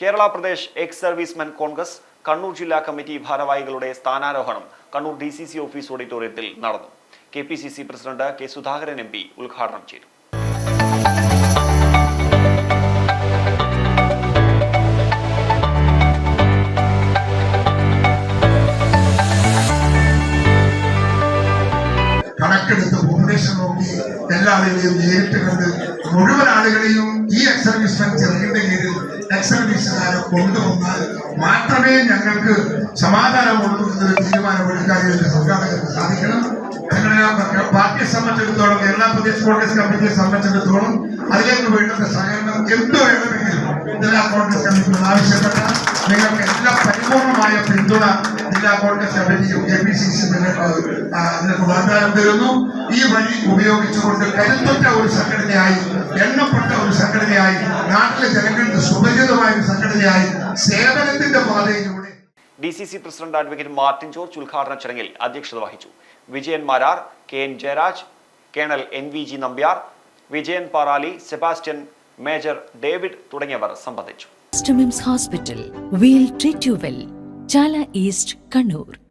Kerala Pradesh ex servicemen Congress Kannur ജില്ലാ committee ഭാരവാഹികളുടെ സ്ഥാനാരോഹണം Kannur D C C office ഓഡിറ്റോറിയത്തിൽ നടന്നു. K P C C president K Sudhakaran M P ഉദ്ഘാടനം ചെയ്തു. കണക്കെടുത്ത് നോക്കി എല്ലാവരെയും നേരിട്ട് കണ്ട് മുഴുവൻ ആളുകളെയും കൊണ്ടുവന്നാൽ മാത്രമേ ഞങ്ങൾക്ക് സമാധാനമുള്ളൂ എന്നൊരു തീരുമാനമെടുക്കാൻ ഇതിന്റെ സംഘാടകർക്ക് സാധിക്കണം. പാർട്ടിയെ സംബന്ധിച്ചിടത്തോളം കേരള പ്രദേശ് കോൺഗ്രസ് കമ്മിറ്റിയെ സംബന്ധിച്ചിടത്തോളം അതിലേക്ക് വേണ്ടുന്ന സഹകരണം എന്ത് വേണമെങ്കിലും ജില്ലാ കോൺഗ്രസ് കമ്മിറ്റിയോട് ആവശ്യപ്പെട്ട നിങ്ങൾക്ക് എല്ലാ പരിപൂർണമായ പിന്തുണ ജില്ലാ കോൺഗ്രസ് കമ്മിറ്റിയും എ പി സി സി നിങ്ങൾക്ക് വാഗ്ദാനം തരുന്നു. ഈ വഴി ഉപയോഗിച്ചുകൊണ്ട് കരുത്തുറ്റ ഒരു സംഘടനയായി എണ്ണപ്പെട്ട ഒരു സംഘടനയായി നാട്ടിലെ ജനങ്ങൾക്ക് സുപരിചിതമായ ഒരു സംഘടനയായി സേവനത്തിന്റെ പാതയിലൂടെ D C C president advocate Martin George ഉദ്ഘാടന ചടങ്ങിൽ അധ്യക്ഷത വഹിച്ചു Vijayan Marar K N Jayaraj colonel N V G Nambiar Vijayan Parali Sebastian major David തുടങ്ങിയവർ സംബന്ധിച്ചു hospital well. Chala East, Kannur.